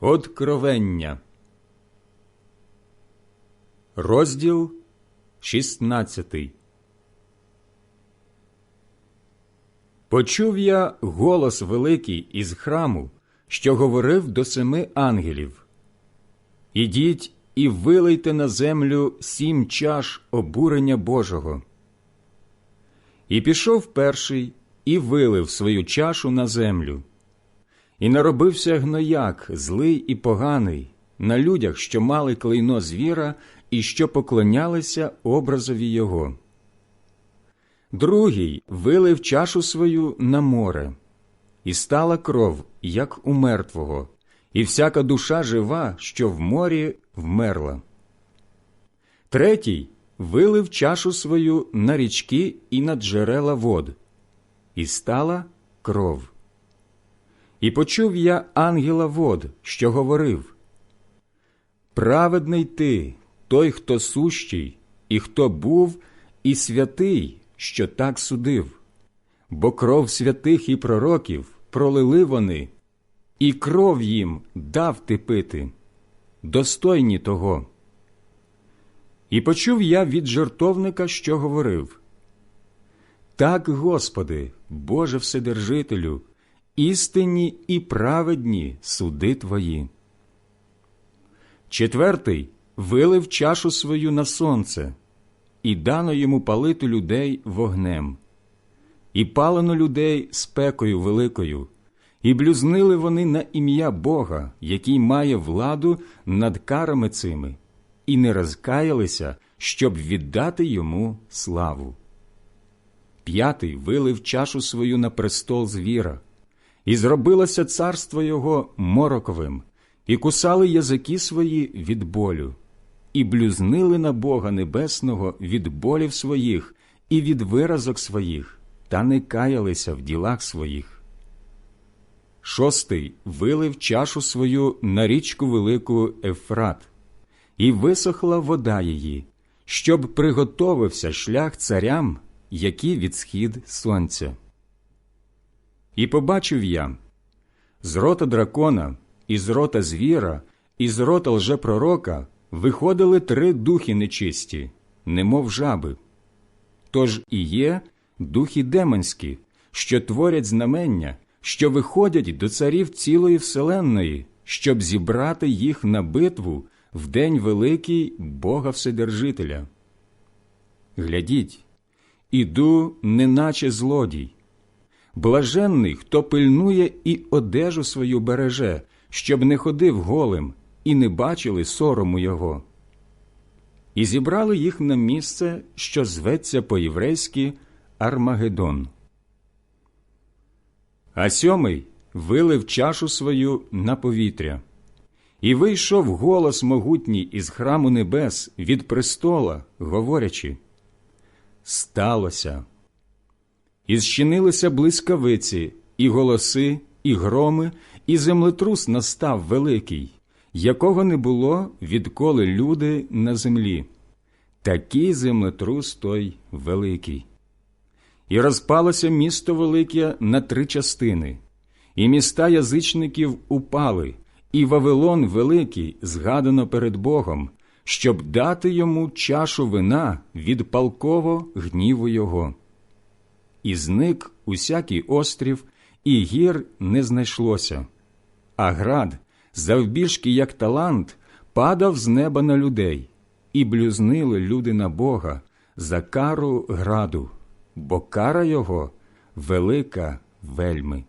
Откровення, розділ 16 Почув я голос великий із храму, що говорив до семи ангелів Ідіть і вилийте на землю сім чаш обурення Божого. І пішов перший і вилив свою чашу на землю. І наробився гнояк, злий і поганий, на людях, що мали клейно звіра і що поклонялися образові його. Другий вилив чашу свою на море, і стала кров, як у мертвого, і всяка душа жива, що в морі вмерла. Третій вилив чашу свою на річки і на джерела вод, і стала кров. І почув я ангела вод, що говорив. Праведний ти, той, хто сущий, і хто був, і святий, що так судив, бо кров святих і пророків пролили вони, і кров їм дав ти пити, достойні того. І почув я від жертовника, що говорив. Так, Господи, Боже Вседержителю, істинні і праведні суди Твої. Четвертий вилив чашу свою на сонце, і дано йому палити людей вогнем, і палено людей спекою великою, і блюзнили вони на ім'я Бога, який має владу над карами цими, і не розкаялися, щоб віддати йому славу. П'ятий вилив чашу свою на престол звіра, і зробилося царство його мороковим, і кусали язики свої від болю, і блюзнили на Бога Небесного від болів своїх і від виразок своїх, та не каялися в ділах своїх. Шостий вилив чашу свою на річку велику Ефрат, і висохла вода її, щоб приготовився шлях царям, які від схід сонця. І побачив я з рота дракона, і з рота звіра, і з рота лжепророка виходили три духи нечисті, немов жаби. Тож і є духи демонські, що творять знамення, що виходять до царів цілої вселенної, щоб зібрати їх на битву в день великий Бога Вседержителя. Глядіть, іду, неначе злодій. Блаженний, хто пильнує і одежу свою береже, щоб не ходив голим і не бачили сорому його. І зібрали їх на місце, що зветься по-єврейськи Армагеддон. А сьомий вилив чашу свою на повітря, і вийшов голос могутній із храму небес від престола, говорячи Сталося. І зчинилися блискавиці, і голоси, і громи, і землетрус настав великий, якого не було, відколи люди на землі. Такий землетрус той великий. І розпалося місто велике на три частини, і міста язичників упали, і Вавилон великий згадано перед Богом, щоб дати йому чашу вина від палково гніву його. І зник усякий острів, і гір не знайшлося, а град, завбільшки як талант, падав з неба на людей, і блюзнили люди на Бога за кару граду, бо кара його велика вельми.